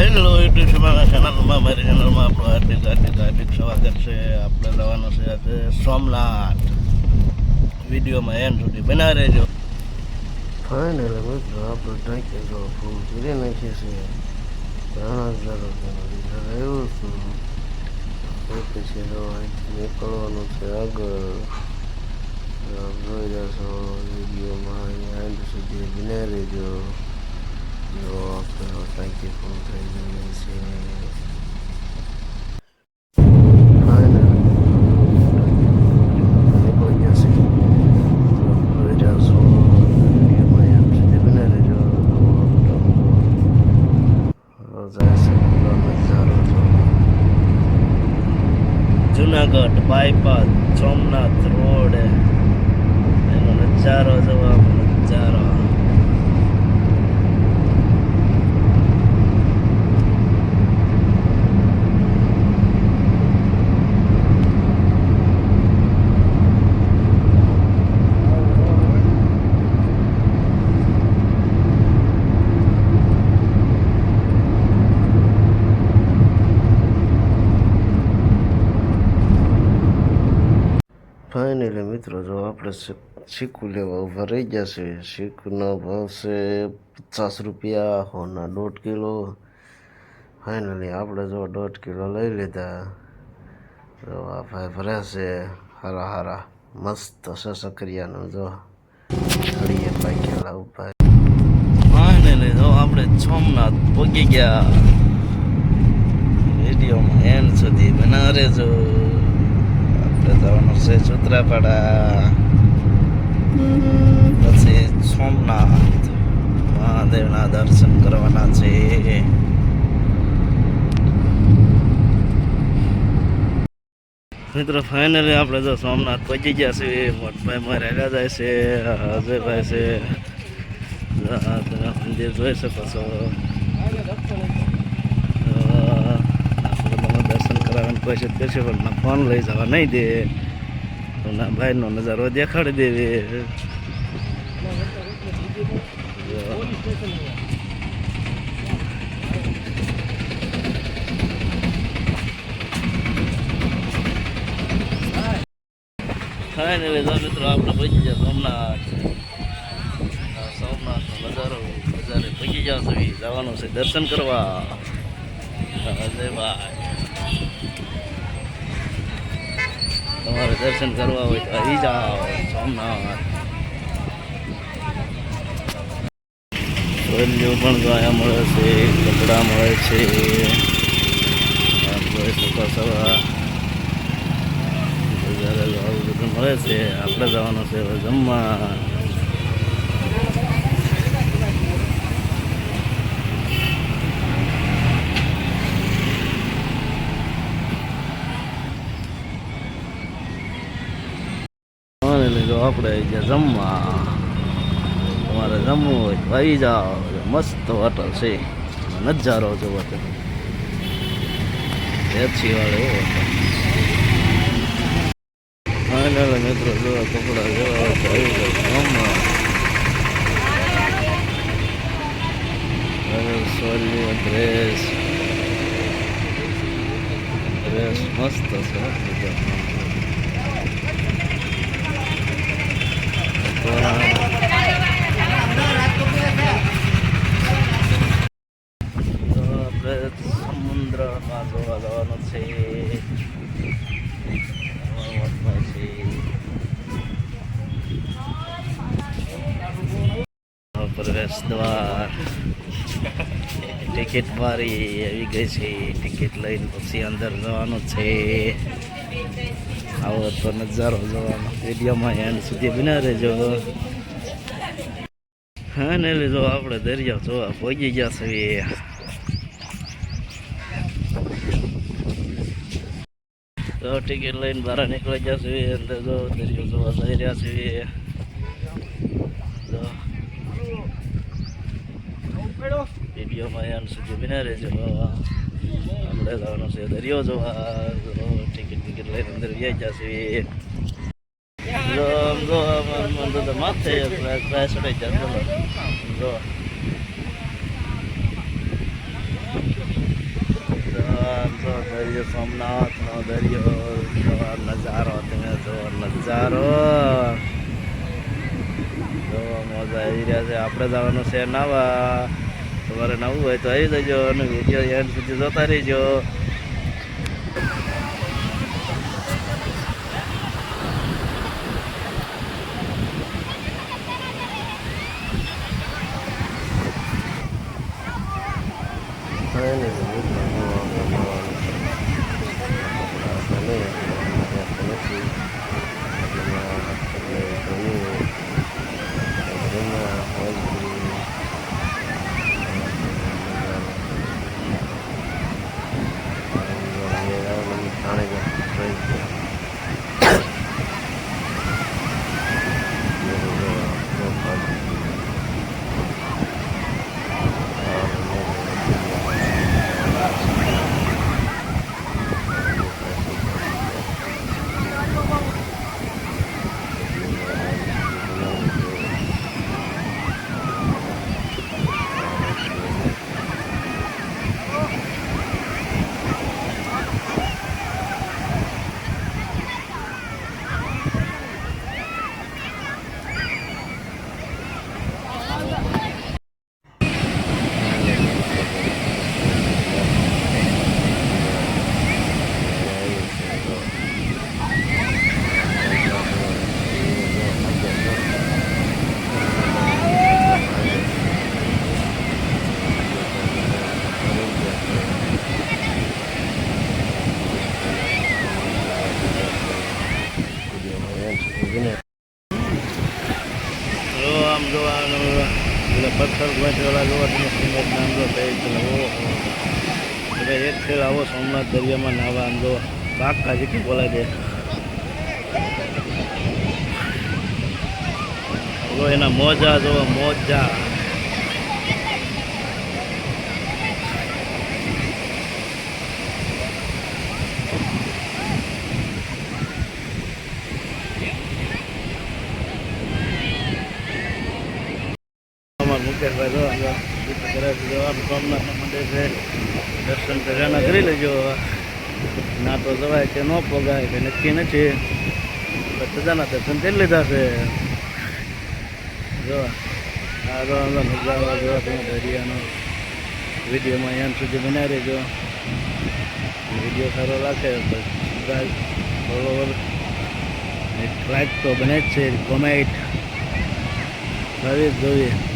Hello YouTube ચેનલમાં મારી ચેનલમાં આપણું હાર્દિક હાર્દિક હાર્દિક સ્વાગત છે. આપણે જવાનું છે આજે સોમનાથ. વિડીયોમાં એમ સુધી બના રહેજો. ફાઇનલ મિત્રો, આપણે ટાંકી જો ફૂલ કરી નાખીએ છીએ હજાર આવ્યું હતું એ પછી જો નીકળવાનું છે આગળ. જોઈ રહ્યા છો, વિડીયોમાં એન્ડ સુધી બના રહેજો. જો આપણે હવે ટાંકી ફૂલ થઈ ગઈ છે ફાઇનલ નીકળી ગયા છે જોઈ રહ્યા છો વિડીયોમાં એન્ડ સુધી બને રહેજો છે નજારો જુનાગઢ બાયપાસ સોમનાથ રોડ એનો નજારો જોવા નજારો ફાઇનલી મિત્રો જો આપણે શીક- લેવા ઊભા રહી ગયા છે શીકુનો ભાવ છે પચાસ રૂપિયા હોના દોઢ કિલો ફાઇનલી આપણે જો દોઢ કિલો લઈ લીધા જો આ ભાઈ ભર્યા છે હારા હારા મસ્ત છે સક્રિયાનું જો ઘડીએ પાકેલા ઊભા ફાઇનલી જો આપણે સોમનાથ પહોંચી ગયા વિડીયોમાં એન્ડ સુધી બના રહેજો આપણે જવાનું છે સૂત્રાપાડા પછી સોમનાથ. મહાદેવના દર્શન કરવાના છે. મિત્રો ફાઇનલી આપણે જો સોમનાથ પહોંચી ગયા છીએ. મોટભાઈ મારે જાય છે અજયભાઈ છે. મંદિર જોઈ શકો છો. કરાવવાની કોશિશ કરશે પણ ના ફોન લઈ જવા નહીં દે તો ના ભાઈનો નજારો દેખાડી દેવી ફાઇનલી તો મિત્રો આપણે પહોંચી ગયા સોમનાથ આ સોમનાથનો નજારો નજારે પહોંચી જાવ છો જવાનું છે દર્શન કરવા અજયભાઈ તમારે દર્શન કરવા હોય તો અહીં જાઓ, સોમનાથ. ટ્રોલીઓ પણ ગાયા મળે છે, કપડાં મળે છે. બધું મળે છે, આપણે જવાનું છે જમવા. લીધો આપણે આવી જમવા તમારે જમવું હોય તો આવી જાઓ, મસ્ત હોટલ છે. નજારો જોવો તમે. એસી વાળો હોટલ મિત્રો જોવા કપડા જોવા તો જમવા. ડ્રેસ ડ્રેસ મસ્ત છે બધા. તો આપણે સમુદ્રમાં જોવા જવાનું છે પ્રવેશ દ્વાર. ટિકિટ મારી આવી ગઈ છે, ટિકિટ લઈને પછી અંદર જવાનું છે. આવો તો નજારો જોવાનો. વિડીયોમાં એન્ડ સુધી બના રહેજો. હા, ને લીધો આપણે દરિયા જોવા પહોંચી ગયા છીએ. તો ટિકિટ લઈને બહાર નીકળી ગયા છીએ અંદર જો દરિયો જોવા જઈ રહ્યા છીએ. તો વિડીયોમાં એમ સુધી બના રહેજો આપણે જવાનું છે, દરિયો જોવા ટિકિટ ટિકિટ લઈને અંદર વ્યાઈ જશે. જો સોમનાથનો દરિયો જોવા નજારો, તમે જો નજારો. જો મજા આવી રહ્યા છે. આપણે જવાનું છે નાવા. તમારે નવું હોય તો આવી જજો અને વીડિયો એન્ડ સુધી જોતા રહીજો ફાઇનલી મિત્રો જો આપણે મળવાનું છે આપણે નહીં આપણે નથી એટલે ઘણી ઘણા હોય થાણે જો આમ જોવાનું પેલા પથ્થર ગોઠવેલા જોવા તમે સુંદર નામ જો થઈ છે એટલે એક ખેલ આવો, સોમનાથ દરિયામાં નાવા આમ જો પાક્કા જેટલું બોલાય દે. જો એના મોજા જો મોજા. અમાર મુકેશભાઈ જો જો ગીત કરે છે દર્શન કરવાના કરી લેજો ના તો જવાય કે ન પોગાય કે નક્કી નથી બધાના દર્શન કરી લીધા છે જો આ જો આનો નજારો તમે દરિયાનો વિડીયોમાં એમ સુધી બનાવી રહેજો વીડિયો સારો લાગે ફોલોવર લાઈક તો બને જ છે કોમેન્ટ કરવી જ જોઈએ